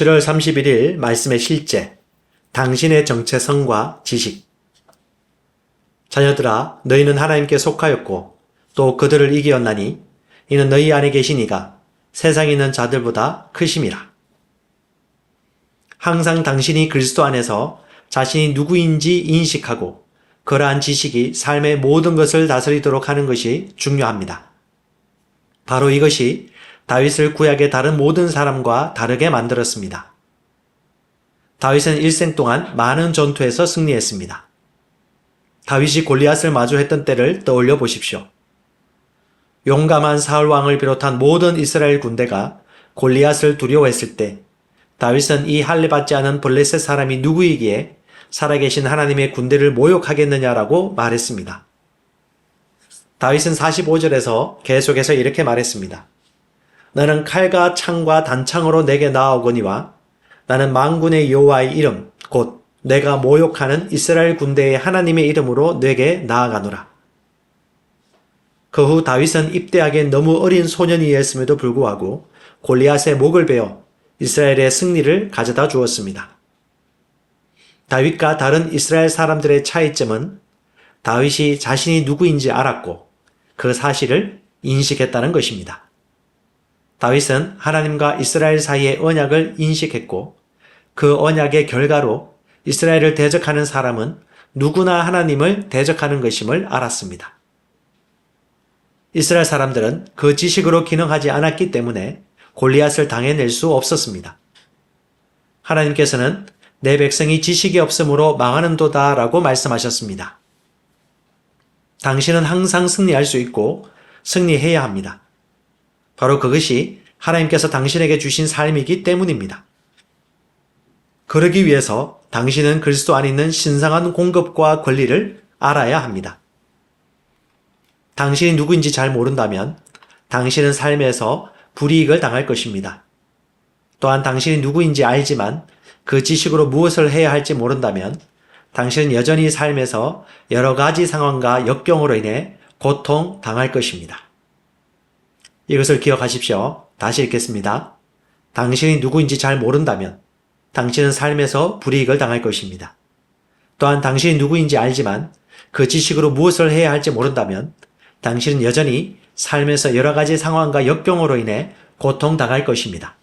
7월 31일 말씀의 실제, 당신의 정체성과 지식. 자녀들아, 너희는 하나님께 속하였고, 또 그들을 이기었나니, 이는 너희 안에 계신 이가 세상에 있는 자들보다 크심이라. 항상 당신이 그리스도 안에서 자신이 누구인지 인식하고, 그러한 지식이 삶의 모든 것을 다스리도록 하는 것이 중요합니다. 바로 이것이 다윗을 구약의 다른 모든 사람과 다르게 만들었습니다. 다윗은 일생 동안 많은 전투에서 승리했습니다. 다윗이 골리앗을 마주했던 때를 떠올려 보십시오. 용감한 사울 왕을 비롯한 모든 이스라엘 군대가 골리앗을 두려워했을 때 다윗은 이 할례 받지 않은 블레셋 사람이 누구이기에 살아계신 하나님의 군대를 모욕하겠느냐라고 말했습니다. 다윗은 45절에서 계속해서 이렇게 말했습니다. 너는 칼과 창과 단창으로 내게 나아오거니와 나는 망군의 여호와의 이름 곧 내가 모욕하는 이스라엘 군대의 하나님의 이름으로 내게 나아가노라. 그 후 다윗은 입대하기엔 너무 어린 소년이었음에도 불구하고 골리앗의 목을 베어 이스라엘의 승리를 가져다 주었습니다. 다윗과 다른 이스라엘 사람들의 차이점은 다윗이 자신이 누구인지 알았고 그 사실을 인식했다는 것입니다. 다윗은 하나님과 이스라엘 사이의 언약을 인식했고 그 언약의 결과로 이스라엘을 대적하는 사람은 누구나 하나님을 대적하는 것임을 알았습니다. 이스라엘 사람들은 그 지식으로 기능하지 않았기 때문에 골리앗을 당해낼 수 없었습니다. 하나님께서는 내 백성이 지식이 없으므로 망하는도다 라고 말씀하셨습니다. 당신은 항상 승리할 수 있고 승리해야 합니다. 바로 그것이 하나님께서 당신에게 주신 삶이기 때문입니다. 그러기 위해서 당신은 그리스도 안에 있는 신성한 공급과 권리를 알아야 합니다. 당신이 누구인지 잘 모른다면 당신은 삶에서 불이익을 당할 것입니다. 또한 당신이 누구인지 알지만 그 지식으로 무엇을 해야 할지 모른다면 당신은 여전히 삶에서 여러 가지 상황과 역경으로 인해 고통 당할 것입니다. 이것을 기억하십시오. 다시 읽겠습니다. 당신이 누구인지 잘 모른다면 당신은 삶에서 불이익을 당할 것입니다. 또한 당신이 누구인지 알지만 그 지식으로 무엇을 해야 할지 모른다면 당신은 여전히 삶에서 여러 가지 상황과 역경으로 인해 고통당할 것입니다.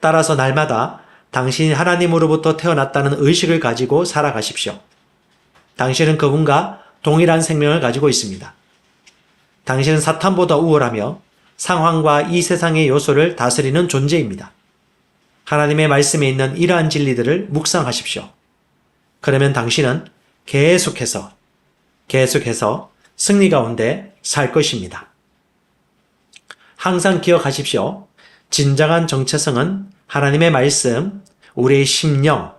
따라서 날마다 당신이 하나님으로부터 태어났다는 의식을 가지고 살아가십시오. 당신은 그분과 동일한 생명을 가지고 있습니다. 당신은 사탄보다 우월하며 상황과 이 세상의 요소를 다스리는 존재입니다. 하나님의 말씀에 있는 이러한 진리들을 묵상하십시오. 그러면 당신은 계속해서, 계속해서 승리 가운데 살 것입니다. 항상 기억하십시오. 진정한 정체성은 하나님의 말씀, 우리의 심령,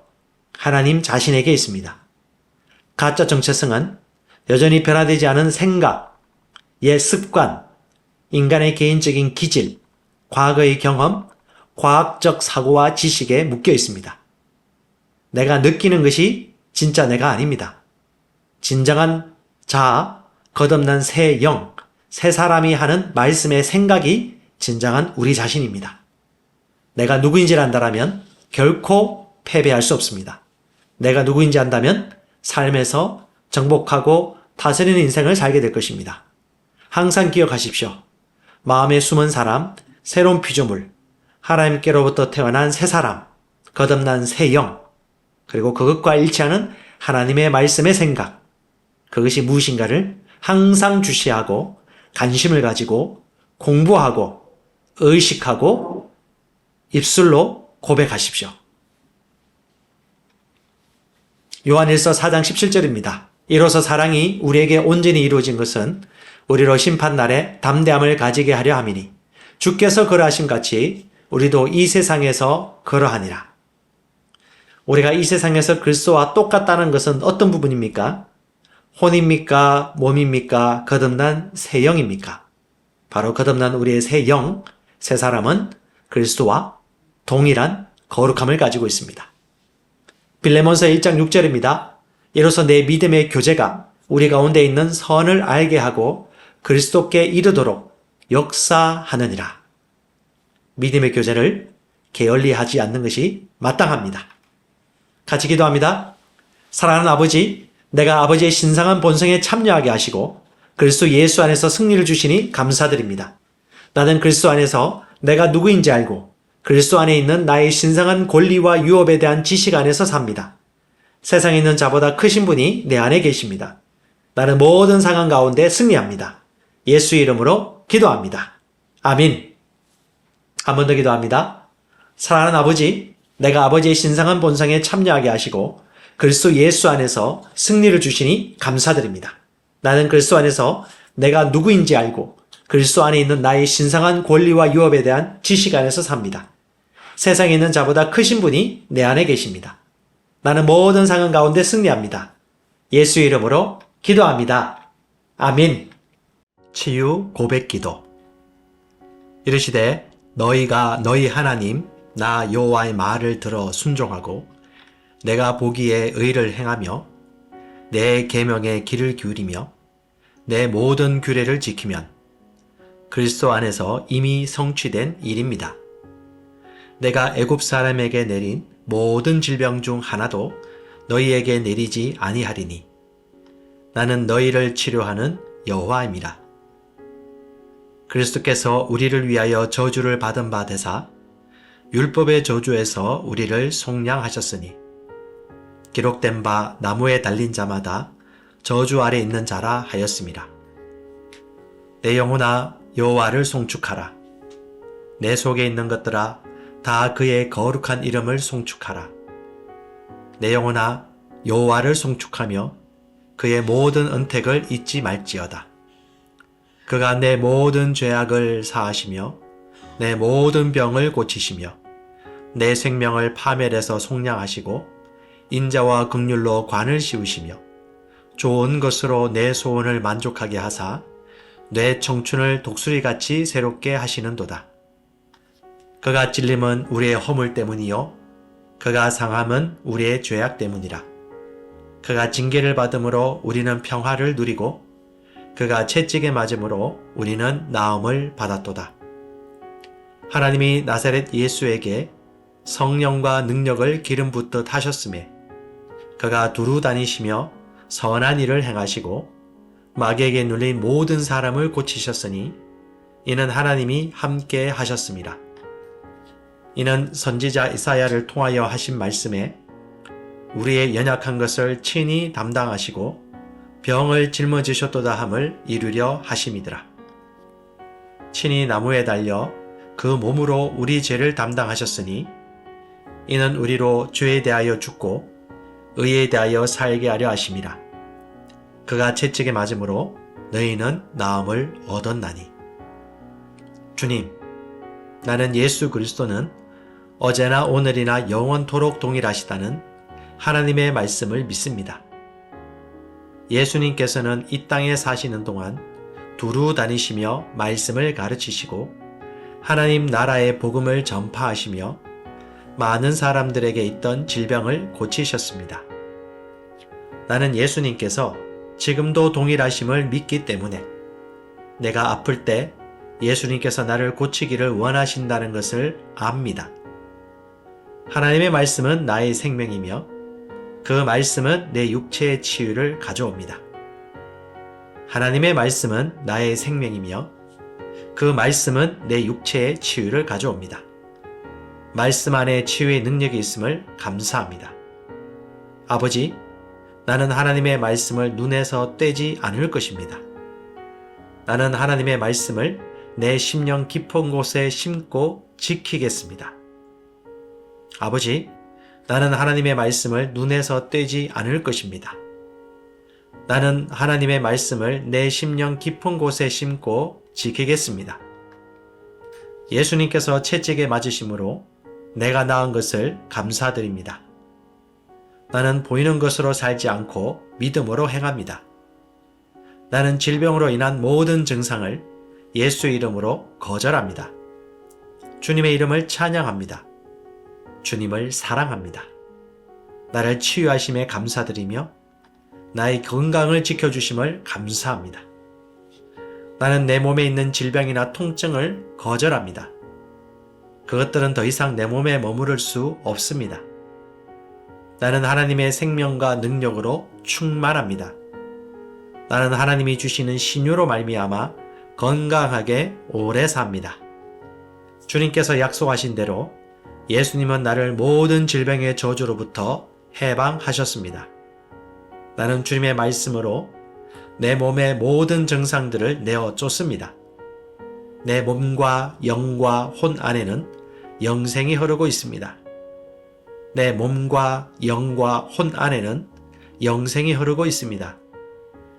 하나님 자신에게 있습니다. 가짜 정체성은 여전히 변화되지 않은 생각, 옛 습관, 인간의 개인적인 기질, 과거의 경험, 과학적 사고와 지식에 묶여 있습니다. 내가 느끼는 것이 진짜 내가 아닙니다. 진정한 자, 거듭난 새 영, 새 사람이 하는 말씀의 생각이 진정한 우리 자신입니다. 내가 누구인지를 안다라면 결코 패배할 수 없습니다. 내가 누구인지 안다면 삶에서 정복하고 다스리는 인생을 살게 될 것입니다. 항상 기억하십시오. 마음에 숨은 사람, 새로운 피조물, 하나님께로부터 태어난 새 사람, 거듭난 새 영, 그리고 그것과 일치하는 하나님의 말씀의 생각, 그것이 무엇인가를 항상 주시하고 관심을 가지고 공부하고 의식하고 입술로 고백하십시오. 요한일서 4장 17절입니다. 이로써 사랑이 우리에게 온전히 이루어진 것은 우리로 심판날에 담대함을 가지게 하려 함이니 주께서 그러하신 같이 우리도 이 세상에서 그러하니라. 우리가 이 세상에서 그리스도와 똑같다는 것은 어떤 부분입니까? 혼입니까? 몸입니까? 거듭난 새 영입니까? 바로 거듭난 우리의 새 영, 새 사람은 그리스도와 동일한 거룩함을 가지고 있습니다. 빌레몬서 1장 6절입니다. 이로써 내 믿음의 교제가 우리 가운데 있는 선을 알게 하고 그리스도께 이르도록 역사하느니라. 믿음의 교제를 게을리 하지 않는 것이 마땅합니다. 같이 기도합니다. 사랑하는 아버지, 내가 아버지의 신성한 본성에 참여하게 하시고 그리스도 예수 안에서 승리를 주시니 감사드립니다. 나는 그리스도 안에서 내가 누구인지 알고 그리스도 안에 있는 나의 신성한 권리와 유업에 대한 지식 안에서 삽니다. 세상에 있는 자보다 크신 분이 내 안에 계십니다. 나는 모든 상황 가운데 승리합니다. 예수 이름으로 기도합니다. 아민. 한 번 더 기도합니다. 사랑하는 아버지, 내가 아버지의 신성한 본성에 참여하게 하시고 그리스도 예수 안에서 승리를 주시니 감사드립니다. 나는 그리스도 안에서 내가 누구인지 알고 그리스도 안에 있는 나의 신성한 권리와 유업에 대한 지식 안에서 삽니다. 세상에 있는 자보다 크신 분이 내 안에 계십니다. 나는 모든 상황 가운데 승리합니다. 예수 이름으로 기도합니다. 아민. 치유 고백 기도. 이르시되 너희가 너희 하나님 나 여호와의 말을 들어 순종하고 내가 보기에 의를 행하며 내 계명에 귀를 기울이며 내 모든 규례를 지키면 그리스도 안에서 이미 성취된 일입니다. 내가 애굽 사람에게 내린 모든 질병 중 하나도 너희에게 내리지 아니하리니 나는 너희를 치료하는 여호와입니다. 그리스도께서 우리를 위하여 저주를 받은 바 되사 율법의 저주에서 우리를 속량하셨으니 기록된 바 나무에 달린 자마다 저주 아래 있는 자라 하였습니다. 내 영혼아 여호와를 송축하라. 내 속에 있는 것들아 다 그의 거룩한 이름을 송축하라. 내 영혼아 여호와를 송축하며 그의 모든 은택을 잊지 말지어다. 그가 내 모든 죄악을 사하시며 내 모든 병을 고치시며 내 생명을 파멸해서 속량하시고 인자와 극률로 관을 씌우시며 좋은 것으로 내 소원을 만족하게 하사 내 청춘을 독수리같이 새롭게 하시는도다. 그가 찔림은 우리의 허물 때문이요 그가 상함은 우리의 죄악 때문이라. 그가 징계를 받음으로 우리는 평화를 누리고 그가 채찍에 맞음으로 우리는 나음을 받았도다. 하나님이 나사렛 예수에게 성령과 능력을 기름 붓듯 하셨음에 그가 두루 다니시며 선한 일을 행하시고 마귀에게 눌린 모든 사람을 고치셨으니 이는 하나님이 함께 하셨습니다. 이는 선지자 이사야를 통하여 하신 말씀에 우리의 연약한 것을 친히 담당하시고 병을 짊어지셨도다 함을 이루려 하심이더라. 친히 나무에 달려 그 몸으로 우리 죄를 담당하셨으니 이는 우리로 죄에 대하여 죽고 의에 대하여 살게 하려 하심이라. 그가 채찍에 맞음으로 너희는 나음을 얻었나니. 주님, 나는 예수 그리스도는 어제나 오늘이나 영원토록 동일하시다는 하나님의 말씀을 믿습니다. 예수님께서는 이 땅에 사시는 동안 두루 다니시며 말씀을 가르치시고 하나님 나라의 복음을 전파하시며 많은 사람들에게 있던 질병을 고치셨습니다. 나는 예수님께서 지금도 동일하심을 믿기 때문에 내가 아플 때 예수님께서 나를 고치기를 원하신다는 것을 압니다. 하나님의 말씀은 나의 생명이며 그 말씀은 내 육체의 치유를 가져옵니다. 하나님의 말씀은 나의 생명이며 그 말씀은 내 육체의 치유를 가져옵니다. 말씀 안에 치유의 능력이 있음을 감사합니다. 아버지, 나는 하나님의 말씀을 눈에서 떼지 않을 것입니다. 나는 하나님의 말씀을 내 심령 깊은 곳에 심고 지키겠습니다. 아버지, 나는 하나님의 말씀을 눈에서 떼지 않을 것입니다. 나는 하나님의 말씀을 내 심령 깊은 곳에 심고 지키겠습니다. 예수님께서 채찍에 맞으심으로 내가 나은 것을 감사드립니다. 나는 보이는 것으로 살지 않고 믿음으로 행합니다. 나는 질병으로 인한 모든 증상을 예수 이름으로 거절합니다. 주님의 이름을 찬양합니다. 주님을 사랑합니다. 나를 치유하심에 감사드리며 나의 건강을 지켜주심을 감사합니다. 나는 내 몸에 있는 질병이나 통증을 거절합니다. 그것들은 더 이상 내 몸에 머무를 수 없습니다. 나는 하나님의 생명과 능력으로 충만합니다. 나는 하나님이 주시는 신유로 말미암아 건강하게 오래 삽니다. 주님께서 약속하신 대로 예수님은 나를 모든 질병의 저주로부터 해방하셨습니다. 나는 주님의 말씀으로 내 몸의 모든 증상들을 내어 쫓습니다. 내 몸과 영과 혼 안에는 영생이 흐르고 있습니다. 내 몸과 영과 혼 안에는 영생이 흐르고 있습니다.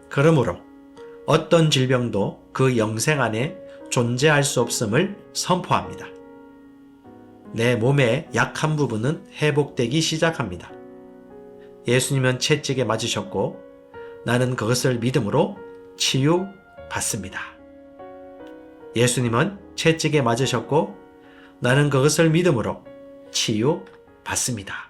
그러므로 어떤 질병도 그 영생 안에 존재할 수 없음을 선포합니다. 내 몸의 약한 부분은 회복되기 시작합니다. 예수님은 채찍에 맞으셨고 나는 그것을 믿음으로 치유받습니다. 예수님은 채찍에 맞으셨고 나는 그것을 믿음으로 치유받습니다.